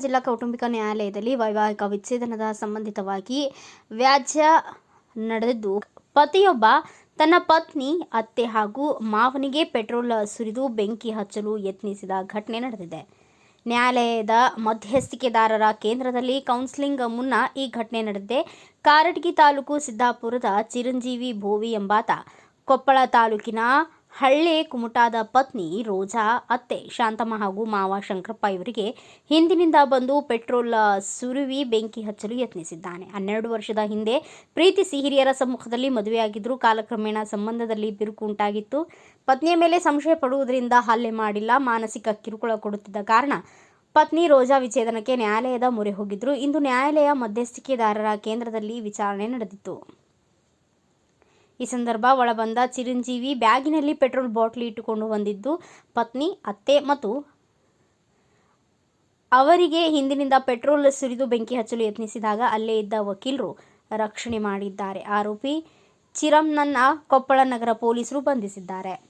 ಜಿಲ್ಲಾ ಕೌಟುಂಬಿಕ ನ್ಯಾಯಾಲಯದಲ್ಲಿ ವೈವಾಹಿಕ ವಿಚ್ಛೇದನದ ಸಂಬಂಧಿತವಾಗಿ ವ್ಯಾಜ್ಯ ನಡೆದಿದ್ದು, ಪತಿಯೊಬ್ಬ ತನ್ನ ಪತ್ನಿ, ಅತ್ತೆ ಹಾಗೂ ಮಾವನಿಗೆ ಪೆಟ್ರೋಲ್ ಸುರಿದು ಬೆಂಕಿ ಹಚ್ಚಲು ಯತ್ನಿಸಿದ ಘಟನೆ ನಡೆದಿದೆ. ನ್ಯಾಯಾಲಯದ ಮಧ್ಯಸ್ಥಿಕೆದಾರರ ಕೇಂದ್ರದಲ್ಲಿ ಕೌನ್ಸಿಲಿಂಗ್ ಮುನ್ನ ಈ ಘಟನೆ ನಡೆದಿದೆ. ಕಾರಟಗಿ ತಾಲೂಕು ಸಿದ್ದಾಪುರದ ಚಿರಂಜೀವಿ ಭೋವಿ ಎಂಬಾತ, ಕೊಪ್ಪಳ ತಾಲೂಕಿನ ಹಳ್ಳೆ ಕುಮುಟಾದ ಪತ್ನಿ ರೋಜಾ, ಅತ್ತೆ ಶಾಂತಮ್ಮ ಹಾಗೂ ಮಾವ ಶಂಕರಪ್ಪ ಇವರಿಗೆ ಹಿಂದಿನಿಂದ ಬಂದು ಪೆಟ್ರೋಲ್ ಸುರುವಿ ಬೆಂಕಿ ಹಚ್ಚಲು ಯತ್ನಿಸಿದ್ದಾನೆ. ಹನ್ನೆರಡು ವರ್ಷದ ಹಿಂದೆ ಪ್ರೀತಿಸಿ ಹಿರಿಯರ ಸಮ್ಮುಖದಲ್ಲಿ ಮದುವೆಯಾಗಿದ್ದರು ಕಾಲಕ್ರಮೇಣ ಸಂಬಂಧದಲ್ಲಿ ಬಿರುಕು ಉಂಟಾಗಿತ್ತು. ಪತ್ನಿಯ ಮೇಲೆ ಸಂಶಯ ಪಡುವುದರಿಂದ ಹಲ್ಲೆ ಮಾಡಿಲ್ಲ. ಮಾನಸಿಕ ಕಿರುಕುಳ ಕೊಡುತ್ತಿದ್ದ ಕಾರಣ ಪತ್ನಿ ರೋಜಾ ವಿಚ್ಛೇದನಕ್ಕೆ ನ್ಯಾಯಾಲಯದ ಮೊರೆ ಹೋಗಿದ್ರು ಇಂದು ನ್ಯಾಯಾಲಯ ಮಧ್ಯಸ್ಥಿಕೆದಾರರ ಕೇಂದ್ರದಲ್ಲಿ ವಿಚಾರಣೆ ನಡೆದಿತ್ತು. ಈ ಸಂದರ್ಭ ಒಳಬಂದ ಚಿರಂಜೀವಿ ಬ್ಯಾಗಿನಲ್ಲಿ ಪೆಟ್ರೋಲ್ ಬಾಟ್ಲಿ ಇಟ್ಟುಕೊಂಡು ಬಂದಿದ್ದು, ಪತ್ನಿ, ಅತ್ತೆ ಮತ್ತು ಅವರಿಗೆ ಹಿಂದಿನಿಂದ ಪೆಟ್ರೋಲ್ ಸುರಿದು ಬೆಂಕಿ ಹಚ್ಚಲು ಯತ್ನಿಸಿದಾಗ ಅಲ್ಲೇ ಇದ್ದ ವಕೀಲರು ರಕ್ಷಣೆ ಮಾಡಿದ್ದಾರೆ. ಆರೋಪಿ ಚಿರಂನನ್ನ ಕೊಪ್ಪಳ ನಗರ ಪೊಲೀಸರು ಬಂಧಿಸಿದ್ದಾರೆ.